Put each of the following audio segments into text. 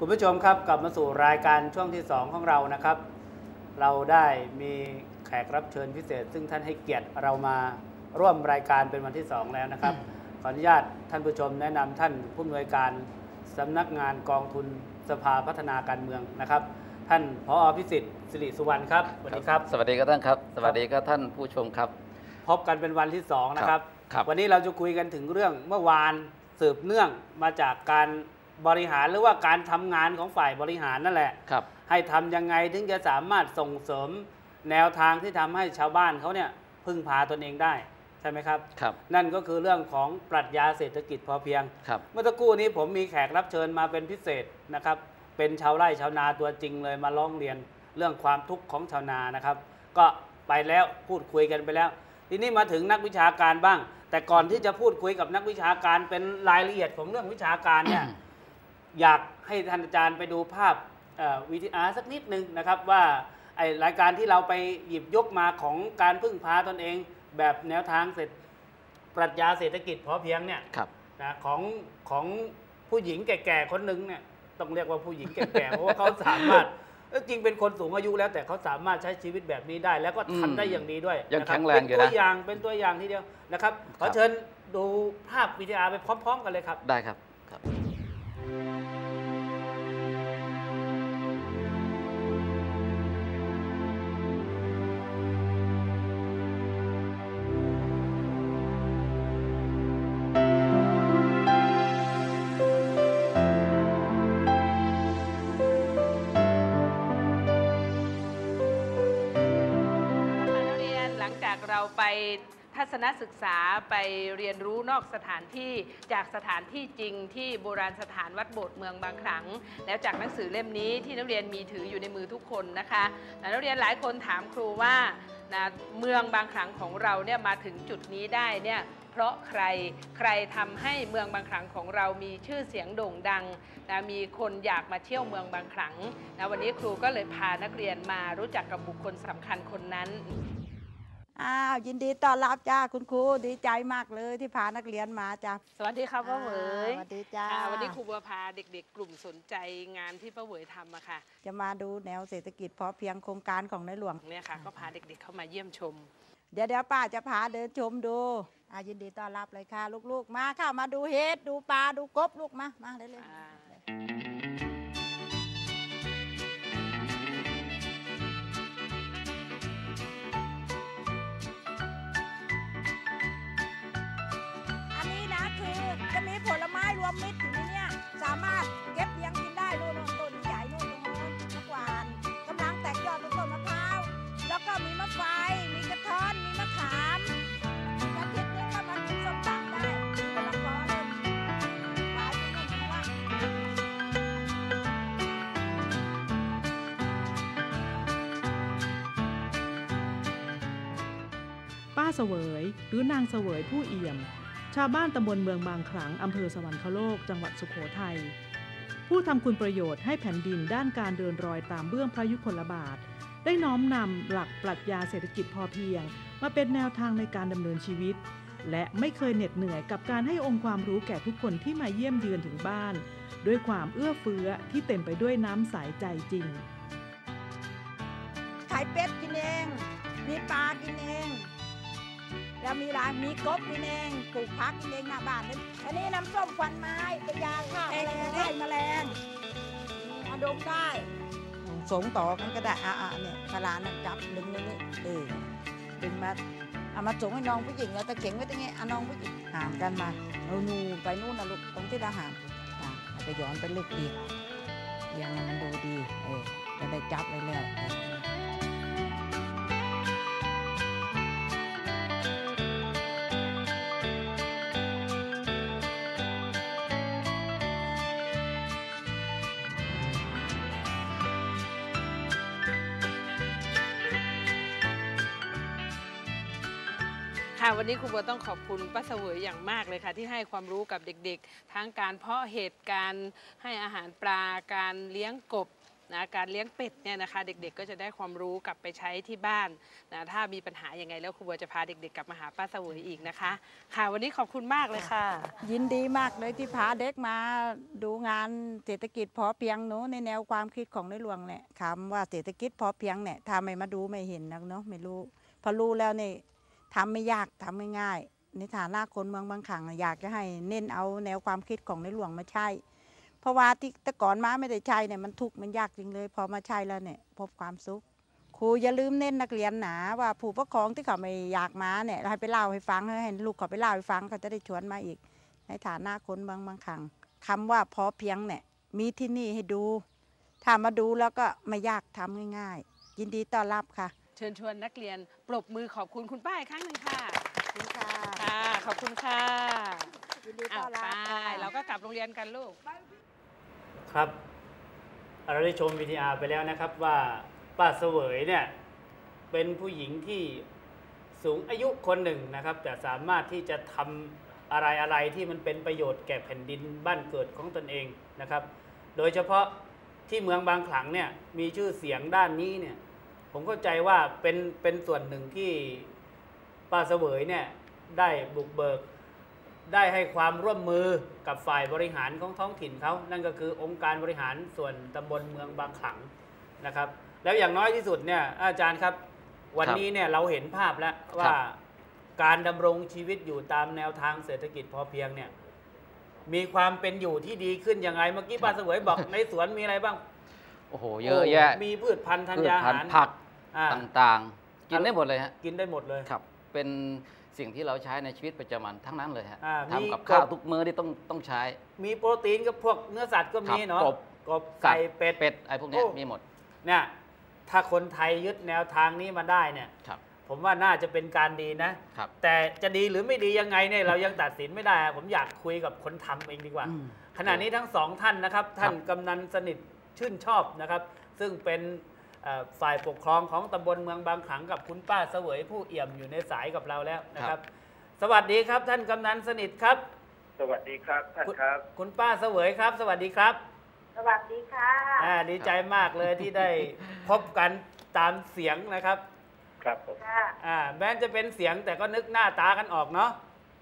คุณผู้ชมครับกลับมาสู่รายการช่วงที่ 2 ของเรานะครับ เราได้มีแขกรับเชิญพิเศษ ซึ่งท่านให้เกียรติเรามาร่วมรายการเป็นวันที่ 2 แล้วนะครับ ขออนุญาตท่านผู้ชมแนะนำท่านผู้อำนวยการสำนักงานกองทุนสภาพัฒนาการเมืองนะครับ ท่านพอพิสิทธิ์สิริสุวรรณครับสวัสดีครับ สวัสดีครับท่านครับ สวัสดีครับท่านผู้ชมครับ พบกันเป็นวันที่2นะครับครับวันนี้เราจะคุยกันถึงเรื่องเมื่อวานสืบเนื่องมาจากการ บริหารหรือว่าการทำงานของฝ่ายบริหารนั่นแหละครับ ให้ทำยังไงถึงจะสามารถส่งเสริมแนวทางที่ทำให้ชาวบ้านเขาเนี่ยพึ่งพาตนเองได้ใช่ไหมครับครับ นั่นก็คือเรื่องของปรัชญาเศรษฐกิจพอเพียงครับเมื่อสักครู่นี้ผมมีแขกรับเชิญมาเป็นพิเศษนะครับ เป็นชาวไร่ชาวนาตัวจริงเลยมาร้องเรียนเรื่องความทุกข์ของชาวนานะครับ ก็ไปแล้วพูดคุยกันไปแล้ว ทีนี้มาถึงนักวิชาการบ้าง แต่ก่อนที่จะพูดคุยกับนักวิชาการเป็นรายละเอียดของเรื่องวิชาการเนี่ย อยากให้ท่านอาจารย์ไปดูภาพวีทีอาร์สักนิดนึงนะครับว่าไอรายการที่เราไปหยิบยกมาของการพึ่งพาตนเอง แบบแนวทางเศรษฐปรัชญาเศรษฐกิจพอเพียงเนี่ยครับนะของของผู้หญิงแก่ๆคนหนึ่งเนี่ยต้องเรียกว่าผู้หญิงแก่ๆเพราะว่าเขาสามารถเอ้ยจริงเป็นคนสูงอายุแล้วแต่เขาสามารถใช้ชีวิตแบบนี้ได้ แล้วก็ทำได้อย่างดีด้วยยังนะครับแข็งแรงอยู่เป็นนะตัวอย่างเป็นตัวอย่างทีเดียวนะครับขอครับเชิญดูภาพวีดีอาร์ไปพร้อม ๆ กันเลยครับ ได้ครับครับ ทัศนศึกษาไปเรียนรู้นอกสถานที่จากสถานที่จริงที่โบราณสถานวัดโบสถ์เมืองบางขลัง แล้วจากหนังสือเล่มนี้ที่นักเรียนมีถืออยู่ในมือทุกคนนะคะนักเรียนหลายคนถามครูว่านะเมืองบางขลังของเราเนี่ยมาถึงจุดนี้ได้เนี่ยเพราะใครใครทำให้เมืองบางขลังของเรามีชื่อเสียงโด่งดังนะมีคนอยากมาเที่ยวเมืองบางขลังนะวันนี้ครูก็เลยพานักเรียนมารู้จักกับบุคคลสำคัญคนนั้น อ้าวยินดีต้อนรับจ้าคุณครูดีใจมากเลยที่พานักเรียนมาจ้าสวัสดีครับป้าเหวยสวัสดีจ้าอ่าวันนี้ครูบัวพาเด็กๆ กลุ่มสนใจงานที่ป้าเหวยทำอะค่ะ จะมาดูแนวเศรษฐกิจพอเพียงโครงการของในหลวงเนี่ยค่ะ ก็พาเด็กๆเข้ามาเยี่ยมชม เดี๋ยวเดี๋ยวป้าจะพาเดินชมดูอ่ายินดีต้อนรับเลยค่ะ ลูกๆ มาค่ะมาดูเห็ดดูปลาดูกบลูกมามาเลยเวมมิตรอยู่ในเนี้ยสามารถเก็บเลี้ยงกินได้นู่นนู่นต้นใหญ่นู่นตรงโน้นมะกวานกำลังแตกยอดเป็นต้นมะพร้าวแล้วก็มีมะไฟมีกระท้อนมีมะขามอาทิตย์นึงก็มากินส้มตำได้มะละกอเลยหลายที่นู่นนะป้าเสวยหรือนางเสวยผู้เอี่ยม ชาวบ้านตำบลเมืองบางขลังอำเภอสวรรคโลก จังหวัดสุโขทัย ผู้ทำคุณประโยชน์ให้แผ่นดินด้านการเดินรอยตามเบื้องพระยุคลบาท ได้น้อมนำหลักปรัชญาเศรษฐกิจพอเพียง มาเป็นแนวทางในการดำเนินชีวิต และไม่เคยเหน็ดเหนื่อยกับการให้องค์ความรู้แก่ทุกคนที่มาเยี่ยมเยือนถึงบ้าน ด้วยความเอื้อเฟื้อที่เต็มไปด้วยน้ำใสใจจริงไข่เป็ดกินเอง มีปลากินเอง แล้วมีร้านมีกบกินเองปลูกผักกินเองหน้าบ้านนี่อันนี้น้ำส้มควันไม้เป็นยาฆ่าแมลงไล่แมลงอาดมได้สงต่อกันก็ได้อะอะเนี่ยกระลานะจับดึงนี่นี่เออดึงมาเอามาส่งให้น้องผู้หญิงแล้วตะเข็งไว้ตรงนี้อะน้องผู้หญิงหามกันมาเอานูนไปนู่นนะลูกตรงที่เราหามอะเอาไปย้อนไปลึกอีกเรียังให้มันดูดีเออจะได้จับเรื่อยๆเอ ค่ะวันนี้ครูบัวต้องขอบคุณป้าเสวยอย่างมากเลยค่ะ ที่ให้ความรู้กับเด็กๆ ทั้งการเพาะเห็ดการให้อาหารปลาการเลี้ยงกบนะการเลี้ยงเป็ดเนี่ยนะคะ เด็กๆ ก็จะได้ความรู้กลับไปใช้ที่บ้านนะถ้ามีปัญหายังไงแล้วครูบัวจะพาเด็กๆ กลับมาหาป้าเสวยอีกนะคะ ค่ะ วันนี้ขอบคุณมากเลยค่ะ ยินดีมากเลยที่พาเด็กมาดูงานเศรษฐกิจพอเพียงเนอะในแนวความคิดของในหลวงเนี่ยคำว่าเศรษฐกิจพอเพียงเนี่ยถ้าไม่มาดูไม่เห็นนะเนาะไม่รู้พอรู้แล้วเนี่ย ทำไม่ยากทำไม่ง่าย ในฐานะคนเมืองบางขังอยากจะให้เน้นเอาแนวความคิดของในหลวงมาใช้เพราะว่าที่แต่ก่อนมาไม่ได้ใช้เนี่ยมันทุกข์มันยากจริงเลย พอมาใช้แล้วเนี่ยพบความสุขครูอย่าลืมเน้นนักเรียนหนาว่าผู้ปกครองที่เขาไม่อยากมาเนี่ยให้ไปเล่าให้ฟังให้ลูกเขาไปเล่าให้ฟังเขาจะได้ชวนมาอีก ในฐานะคนบางบางครั้งคำว่าพอเพียงเนี่ยมีที่นี่ให้ดูถ้ามาดูแล้วก็ไม่ยากทำง่าย ๆ ยินดีต้อนรับค่ะ เชิญชวนนักเรียนปรบมือขอบคุณคุณป้าอีกครั้งหนึ่งค่ะขอบคุณค่ะค่ะขอบคุณค่ะยินดีอ้าต้อวนรับไปค่ะเราก็กลับโรงเรียนกันลูก ครับเราได้ชมวิทยาไปแล้วนะครับว่าป้าเสวยเนี่ยเป็นผู้หญิงที่สูงอายุคนหนึ่งนะครับ แต่สามารถที่จะทำอะไรอะไรที่มันเป็นประโยชน์แก่แผ่นดินบ้านเกิดของตนเองนะครับ โดยเฉพาะที่เมืองบางขลังเนี่ยมีชื่อเสียงด้านนี้เนี่ย ผมเข้าใจว่าเป็นเป็นส่วนหนึ่งที่ป้าเสวยเนี่ยได้บุกเบิก ได้ให้ความร่วมมือกับฝ่ายบริหารของท้องถิ่นเขา นั่นก็คือองค์การบริหารส่วนตำบลเมืองบางขลังนะครับ แล้วอย่างน้อยที่สุดเนี่ยอาจารย์ครับ วันนี้เนี่ยเราเห็นภาพแล้วว่าการดำรงชีวิตอยู่ตามแนวทางเศรษฐกิจพอเพียงเนี่ยมีความเป็นอยู่ที่ดีขึ้นยังไงเมื่อกี้ป้าเสวยบอกในสวนมีอะไรบ้างโอ้โหเยอะแยะมีพืชพันธุ์ธัญพืชญาพันหารธุ์ผักอ่า ต่างๆ กินได้หมดเลยฮะกินได้หมดเลยครับ เป็นสิ่งที่เราใช้ในชีวิตประจำวันทั้งนั้นเลยฮะอ่ามีทำกับข้าวกบทุกมื้อที่ต้องต้องใช้ มีโปรตีนกับพวกเนื้อสัตว์ก็มีครับเนาะกบกบไก่เป็ดเป็ดไอ้พวกเนี้ยโอ้มีหมดเนี่ยถ้าคนไทยยึดแนวทางนี้มาได้เนี่ยครับผมว่าน่าจะเป็นการดีนะครับแต่จะดีหรือไม่ดียังไงเนี่ยเรายังตัดสินไม่ได้อะผมอยากคุยกับคนทำเองดีกว่าอืมขณะนี้ทั้งสองท่านนะครับ ท่านกำนันสนิทชื่นชอบนะครับ ซึ่งเป็นเอ่อ ฝ่ายปกครองของตำบลเมืองบางขลังกับคุณป้าเสวยผู้เอี่ยมอยู่ในสายกับเราแล้วนะครับ สวัสดีครับท่านกำนันสนิทครับ สวัสดีครับท่านครับ คุณป้าเสวยครับ สวัสดีครับ สวัสดีค่ะอ่าดีใจมากเลยที่ได้พบกันตามเสียงนะครับ ครับผมค่ะอ่าแม้จะเป็นเสียงแต่ก็นึกหน้าตากันออกเนาะ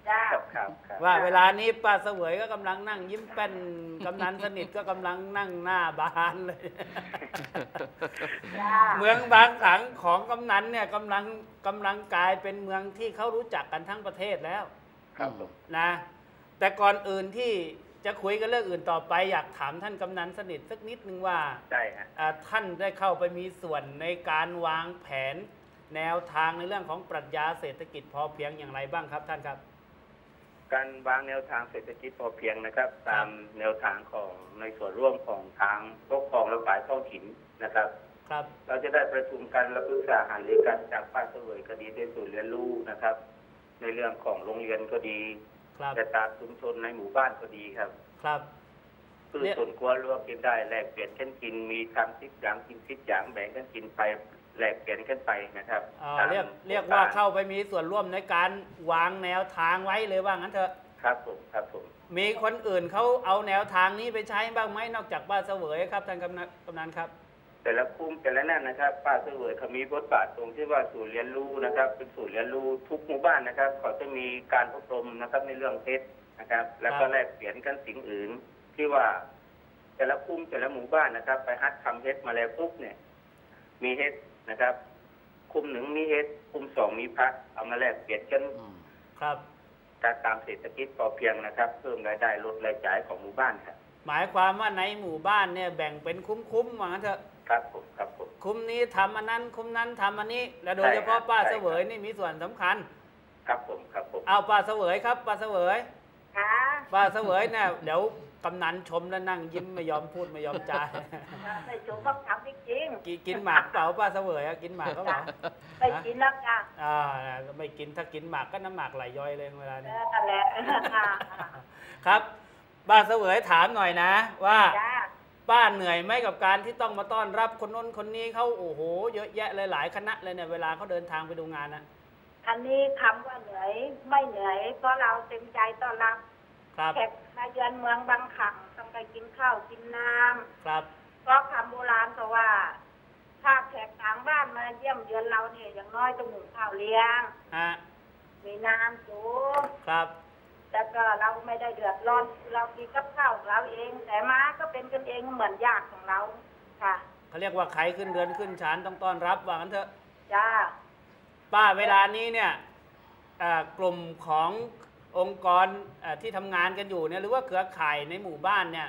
จ้าครับครับครับว่าเวลานี้ป้าเสวยก็กำลังนั่ง ยิ้มแป้นกำนันสนิทก็กำลังนั่งหน้าบานเลย จ้าเมืองบางขลังของกำนันเนี่ยกำลังกำลังกลายเป็นเมืองที่เขารู้จักกันทั้งประเทศแล้วครับผมนะ แต่ก่อนอื่นที่จะคุยกันเรื่องอื่นต่อไปอยากถามท่านกำนันสนิทสักนิดนึงว่าใช่ฮะอ่าท่านได้เข้าไปมีส่วนในการวางแผน แนวทางในเรื่องของปรัชญาเศรษฐกิจพอเพียงอย่างไรบ้างครับท่านครับ การวางแนวทางเศรษฐกิจพอเพียงนะครับ ตามแนวทางของในส่วนร่วมของทางปกครองและฝ่ายท้องถิ่นนะครับครับ เราจะได้ประชุมกันและปรึกษาหารือกันจากป้าเสวยก็ดีด้วยศูนย์เรียนรู้นะครับ ในเรื่องของโรงเรียนก็ดีครับแต่ตามชุมชนในหมู่บ้านก็ดีครับ ครับคือเนี่ยส่วนครัวรวมกินได้แลกเปลี่ยนกันกินมีทำทิศอย่างกินทิศอย่างแบ่งกันกินไป แลกเปลี่ยนกันไปนะครับอ่าตมเรียกเรียกโคว่ารงเข้าไปมีส่วนร่วมในการวางแนวทางไว้เลยว่างั้นเถอะครับผมครับผมมีคนอื่นเขาเอาแนวทางนี้ไปใช้บ้างไหมนอกจากป้าเสวยครับท่านกำนันกำนันครับ แต่ละคุ้มแต่ละนั่นนะครับป้าเสวยเขามีบทบาทตรงที่ว่าศูนย์เรียนรู้นะครับ เป็นศูนย์เรียนรู้ทุกหมู่บ้านนะครับเขาจะมีการอบรมนะครับในเรื่องเพชรนะครับ แล้วก็ครับแลกเปลี่ยนกันสิ่งอื่นที่ว่า แต่ละคุ้มแต่ละหมู่บ้านนะครับ ไปฮัดทำเพชรมาแล้วปุ๊บเนี่ย มีเฮ็ด นะครับ คุ้มหนึ่งมีเฮ็ดคุ้มสองมีพักเอามาแลกเปลี่ยนกันอืมครับการตามเศรษฐกิจพอเพียงนะครับ เพิ่มรายได้ลดรายจ่ายของหมู่บ้านครับหมายความว่าในหมู่บ้านเนี่ยแบ่งเป็นคุ้มๆว่างั้นเถอะครับผมครับผมคุ้มนี้ทำอันนั้น คุ้มนั้นทำอันนี้ และโดยใช่เฉพาะครับป้าใช่เสครับวยนี่มีส่วนสำคัญ ครับผมครับผมเอาป้าเสวยครับป้าเสวยค่ะป้าเสวยเนี่ยเดี๋ยว กำนันชมแล้วนั่งยิ้มไม่ยอมพูดไม่ยอมจาไม่ชมก็ทำจริงกินกินหมากเปล่าป้าเสวยอะกินหมากก็เปล่าๆไม่กินแล้วจ้าอ่าไม่กินถ้ากินหมากก็น้ำหมากไหลย้อยเลยเวลานี้นั่นแหละค่ะครับป้าเสวยถามหน่อยนะว่าจ้าป้าเหนื่อยไหมกับการที่ต้องมาต้อนรับคนน้นคนนี้เขาโอ้โห เยอะแยะเลยหลายคณะเลยเนี่ยเวลาเขาเดินทางไปดูงานนะอันนี้คำว่าเหนื่อยไม่เหนื่อยเพราะเราเต็มใจต้อนรับ ครับแขกมาเยือนเมืองบางขังต้องไปกินข้าวกินน้ครับำเพราะคำโบราณเขาว่า ถ้าแขกต่างบ้านมาเยี่ยมเยือนเราเนี่ยอย่างน้อยต้องหนุนข้าวเลี้ยงฮะมีน้ำสูงครับแล้วก็เราไม่ได้เดือดร้อนเรากินกับข้าวของเราเอง แต่ม้าก็เป็นกันเองเหมือนญาติของเราค่ะเขาเรียกว่าใครขึ้นเรือนขึ้นศาลต้องต้อนรับว่างั้นเถอะจ้าป้าเวลานี้เนี่ยเอ่อกลุ่มของ องค์กรเอ่อที่ทำงานกันอยู่เนี่ยหรือว่าเครือข่ายในหมู่บ้านเนี่ย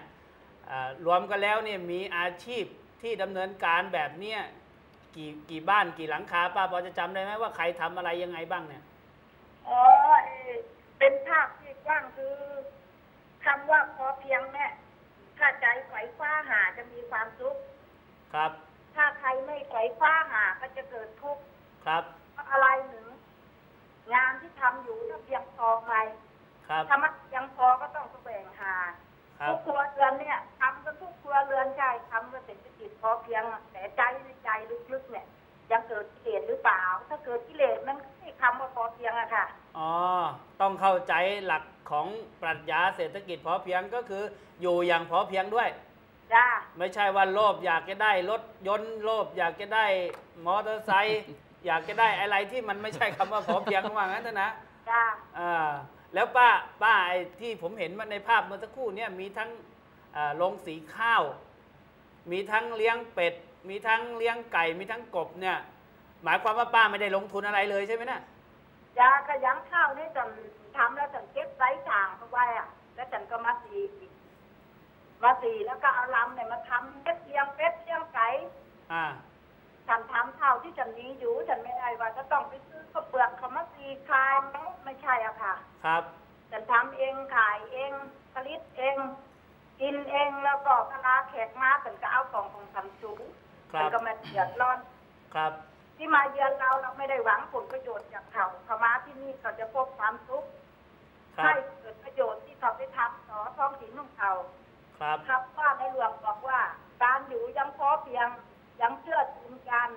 เอ่อรวมกันแล้วเนี่ยมีอาชีพที่ดำเนินการแบบเนี้ยกี่กี่บ้านกี่หลังคาป้าพอจะจำได้ไหมว่าใครทำอะไรยังไงบ้างเนี่ยอ๋อเอ่อเป็นภาพที่กว้างคือคำว่าพอเพียงเนี่ยถ้าใจไขว่คว้าหาจะมีความสุขครับ ถ้าใครไม่ไขว่คว้าหาก็จะเกิดทุกข์ครับเพราะอะไรหนึ่ง งานที่ทำอยู่ถ้าเพียงพอไหมครับถ้ามันยังพอก็ต้องแสวงหาครัทุบกครัวเรือนเนี่ยทำกันทุกครัวเรือนใช่ทำกันเศรษฐกิจพอเพียงอะแต่ใจในใจลึกๆเนี่ย ยังเกิดกิเลสหรือเปล่า ถ้าเกิดกิเลสมันไม่คำว่าพอเพียงอะค่ะอ๋อต้องเข้าใจหลักของปรัชญาเศรษฐกิจพอเพียงก็คืออยู่อย่างพอเพียงด้วยจ้าไม่ใช่ว่าโลภอยากจะได้รถยนต์โลภอยากจะได้มอเตอร์ไซค์ อยากจะได้อะไรที่มันไม่ใช่คำว่าพอเพียงว่างั้นเถอะนะจ้าอ่าแล้วป้าป้าไอ้ที่ผมเห็นมาในภาพเมื่อสักครู่เนี่ยมีทั้งอ่าโรงสีข้าว มีทั้งเลี้ยงเป็ด มีทั้งเลี้ยงไก่ มีทั้งกบเนี่ย หมายความว่าป้าไม่ได้ลงทุนอะไรเลยใช่ไหมเนี่ยยาขยันข้าวนี่จนทำแล้วจนเก็บไร้ทางเขาไว้อะแล้วฉันก็มาสีมาสีแล้วก็เอาลำเนี่ยมาทำเป็ดเลี้ยงเป็ดเลี้ยงไก่อ่า ฉันทำเท่าที่ฉันมีอยู่ฉันไม่ได้ว่าจะต้องไปซื้อข้าวเปลือกเขามาสีขายไม่ใช่อะค่ะ ครับ ฉันทำเองขายเองผลิตเอง กินเองแล้วก็คณะแขกมาฉันก็เอาของของฉันสูงครัฉับก็มาเดือดร้อน ครับ ที่มาเยือนเราเราไม่ได้หวังผลประโยชน์จากเขาเขามาที่นี่เขาจะพบความสุขครัให้บเกิดประโยชน์ที่เขาไปทำต่อท้องถิ่นของเขาครับ ครับว่าในหลวงบอกว่า การอยู่ยังพอเพียงยังเชื่อถือ กัน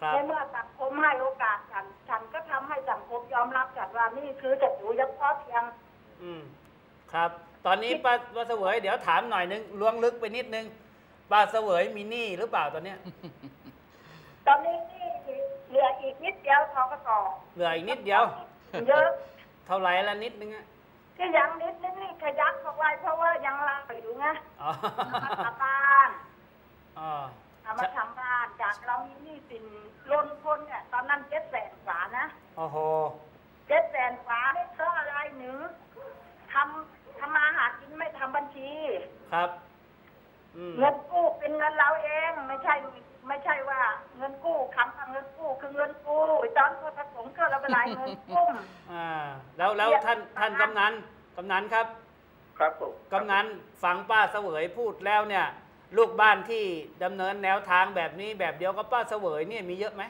ครับในเมื่อสังคมให้โอกาสฉัน ฉันก็ทำให้สังคมยอมรับฉันว่านี่คือจะอยู่ยังพอเพียง อืม ครับ ตอนนี้ป้าป้าเสวยเดี๋ยวถามหน่อยนึงล้วงลึกไปนิดนึงป้าเสวยมีหนี้หรือเปล่าตอนเนี้ยตอนนี้นี่เหลืออีกนิดเดียวทกสเหลืออีกนิดเดียว เยอะ เท่าไหร่ละนิดนึงอะที่ยังนิดนึงนี่ขยักเขาไว้เพราะว่ายังลาอยู่ไงอ๋อเอามาทำบ้าน อ๋อ เอามาทำบ้านจากเรามีหนี้สินล้นพ้นเนี่ยตอนนั้นเจ็ดแสนกว่านะโอ้โหเจ็ดแสนกว่านี่เพราะอะไรหนึ่งทำทำมาหากินไม่ทำบัญชี ครับอืมเงินกู้เป็นเงินเราเองไม่ใช่ไม่ใช่ว่าเงินกู้คำว่าเงินกู้คือเงินกู้ตอนพอผสมก็เราเป็นไรเงินกู้อ่า แล้วแล้วท่านท่านกำนันกำนันครับ ครับผมกำนันฟังป้าเสวยพูดแล้วเนี่ย ลูกบ้านที่ดำเนินแนวทางแบบนี้แบบเดียวกับป้าเสวยเนี่ยมีเยอะไหม